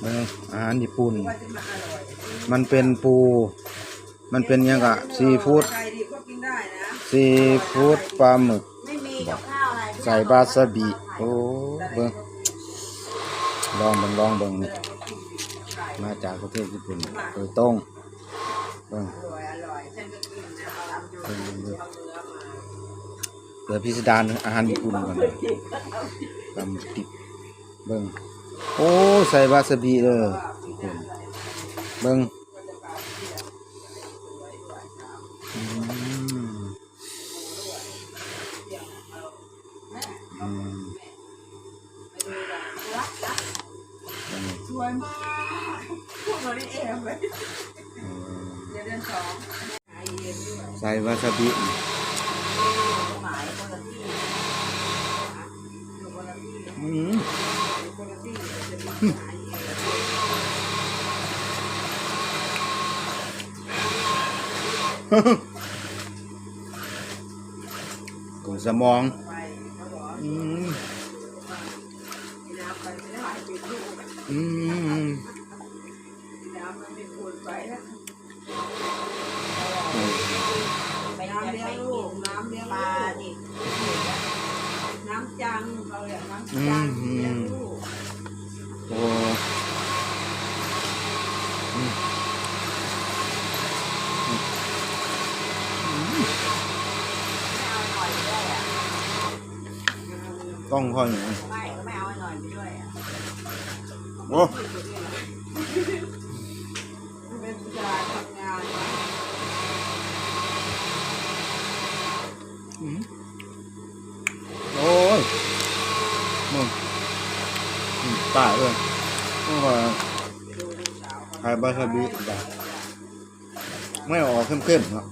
เบิ่งอาหารญี่ปุ่น มันเป็นปู มันเป็นหยังกะซีฟู้ด ใครดีก็กินได้นะซีฟู้ดปลาหมึก ไม่มีกับข้าวอะไรใส่บาซาบิ โอ้ เบิ่งลองเบิ่งลองเบิ่งนี่มาจากประเทศญี่ปุ่นโดยตรงเบิ่งอร่อยอร่อยฉันก็กินนะเอาลำดูเบิ่งเบิ่งเบิ่งเอาเนื้อมาเดี๋ยวพิสดารอาหารญี่ปุ่นก่อนนะตำติบเบิ่ง โอ้ ใส่บาซาบิเลยทุกคนเบิ่งอืมอืมสวยมากพวกเราได้เองเลยอืมเดี๋ยวเดือนสองไอเย็นด้วยใส่วาซาบิ หมายคนละที่อยู่คนละที่ อืม อยู่คนละที่ จะมีหมายเองกุสมองไปเขาบอกว่า อืม มีน้ำไปไม่ได้ปิดลูก อืม น้ำมันเป็นคนไปแล้ว ไป น้ำ จะ เลี้ย ไป งลู กิ ก น น้ำเลี้ยง ปลา ลูก ดิ น้ำจังเราเรียกน้ำจังเลี้ยงลูก โอ้อืม ต้องค่อยหน่อยไม่ก็ไม่เอาไอ้หน่อยไปด้วยอะโอ้เป็นผู้ชายทำงานนะอืมโอ้ยมึงอืมตายเลยโอ้ยไข่บาซาบิจ้ะไม่ออกเข้มๆเนาะ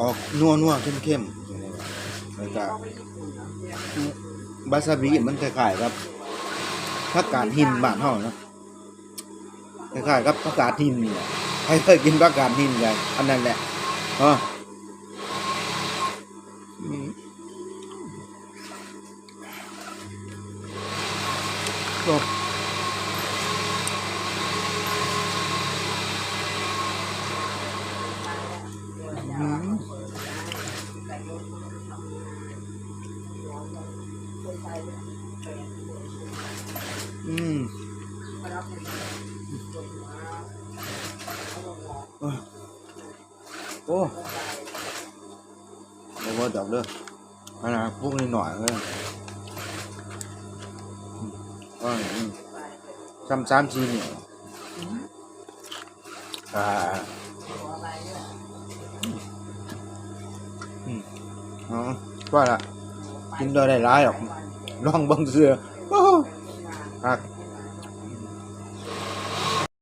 ออกนัวนัวๆเข้มแล้วก็บาซาบิมันคล้ายๆครับผักกาดหินบ้านเฮานะคล้ายๆกับผักกาดหินนี่แหละใครเคยกินผักกาดหินกันอันนั้นแหละเอออื อืมโอ้โอ้บ่บ่ดอกเด้ออันน่ะพวกนี้หน่อยเล ยอืมก็